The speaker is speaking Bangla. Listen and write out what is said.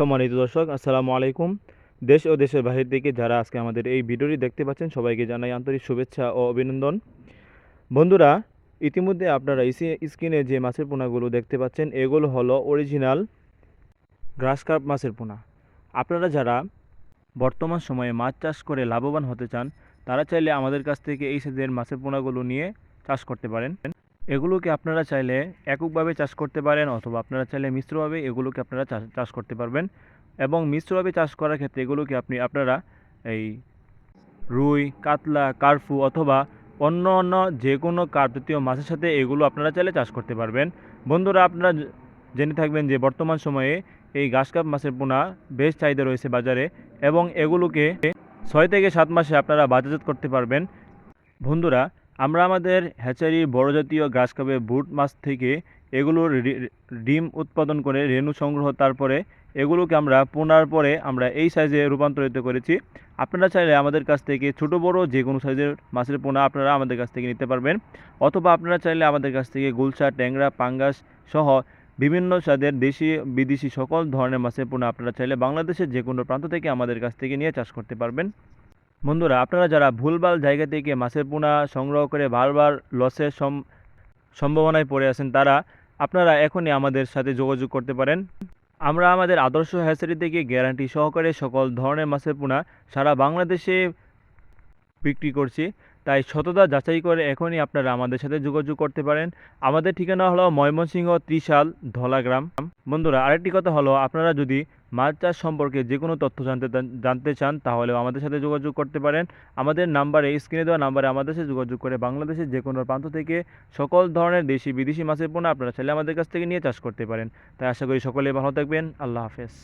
সম্মানিত দর্শক, আসসালামু আলাইকুম। দেশ ও দেশের বাহির থেকে যারা আজকে আমাদের এই ভিডিওটি দেখতে পাচ্ছেন, সবাইকে জানাই আন্তরিক শুভেচ্ছা ও অভিনন্দন। বন্ধুরা, ইতিমধ্যে আপনারা ইসি- স্ক্রিনে যে মাছের পোনাগুলো দেখতে পাচ্ছেন, এগুলো হলো অরিজিনাল গ্রাস কার্প মাছের পোনা। আপনারা যারা বর্তমান সময়ে মাছ চাষ করে লাভবান হতে চান, তারা চাইলে আমাদের কাছ থেকে এই সাইজের মাছের পোনাগুলো নিয়ে চাষ করতে পারেন। এগুলোকে আপনারা চাইলে এককভাবে চাষ করতে পারেন অথবা আপনারা চাইলে মিশ্রভাবে এগুলোকে আপনারা চাষ করতে পারবেন। এবং মিশ্রভাবে চাষ করার ক্ষেত্রে এগুলোকে আপনি, আপনারা এই রুই, কাতলা, কার্ফু অথবা অন্য অন্য যে কোনো কার্পজাতীয় মাছের সাথে এগুলো আপনারা চাইলে চাষ করতে পারবেন। বন্ধুরা, আপনারা জেনে থাকবেন যে বর্তমান সময়ে এই ঘাস কাপ মাছের পোনা বেশ চাহিদা রয়েছে বাজারে এবং এগুলোকে ছয় থেকে সাত মাসে আপনারা বাজারজাত করতে পারবেন। বন্ধুরা আমরা আমাদের হ্যাচারি বড় জাতীয় ঘাস কাপে বুট মাছ থেকে এগুলোর ডিম উৎপাদন করে রেণু সংগ্রহ, তারপরে এগুলোকে আমরা পোনার পরে আমরা এই সাইজে রূপান্তরিত করেছি। আপনারা চাইলে আমাদের কাছ থেকে ছোট, বড় যে কোনো সাইজের মাছের পোনা আপনারা আমাদের কাছ থেকে নিতে পারবেন। অথবা আপনারা চাইলে আমাদের কাছ থেকে গুলশা, ট্যাংরা, পাঙ্গাস সহ বিভিন্ন স্বাদের দেশি, বিদেশি সকল ধরনের মাছের পোনা আপনারা চাইলে বাংলাদেশের যে কোনো প্রান্ত থেকে আমাদের কাছ থেকে নিয়ে চাষ করতে পারবেন। বন্ধুরা, আপনারা যারা ভুলভাল জায়গা থেকে মাছের পোনা সংগ্রহ করে বারবার লসের সম- সম্ভাবনায় পড়ে আছেন, তারা আপনারা এখনই আমাদের সাথে যোগাযোগ করতে পারেন। আমরা আমাদের আদর্শ হ্যাচারি থেকে গ্যারান্টি সহকারে সকল ধরনের মাছের পোনা সারা বাংলাদেশে বিক্রি করছি। তাই সততা যাচাই করে এখনই আপনারা আমাদের সাথে যোগাযোগ করতে পারেন। আমাদের ঠিকানা হলো ময়মনসিংহ ত্রিশাল ধলাগ্রাম। বন্ধুরা, আরেকটি কথা হলো, আপনারা যদি মাছ চাষ সম্পর্কে যে কোনো তথ্য জানতে জানতে চান, তাহলেও আমাদের সাথে যোগাযোগ করতে পারেন। আমাদের নাম্বারে স্ক্রিনে দেওয়া নাম্বারে আমাদের সাথে যোগাযোগ করে বাংলাদেশের যে কোনো প্রান্ত থেকে সকল ধরনের দেশি, বিদেশি মাছের পণ্য আপনারা ছেলে আমাদের কাছ থেকে নিয়ে চাষ করতে পারেন। তাই আশা করি সকলে ভালো থাকবেন। আল্লাহ হাফেজ।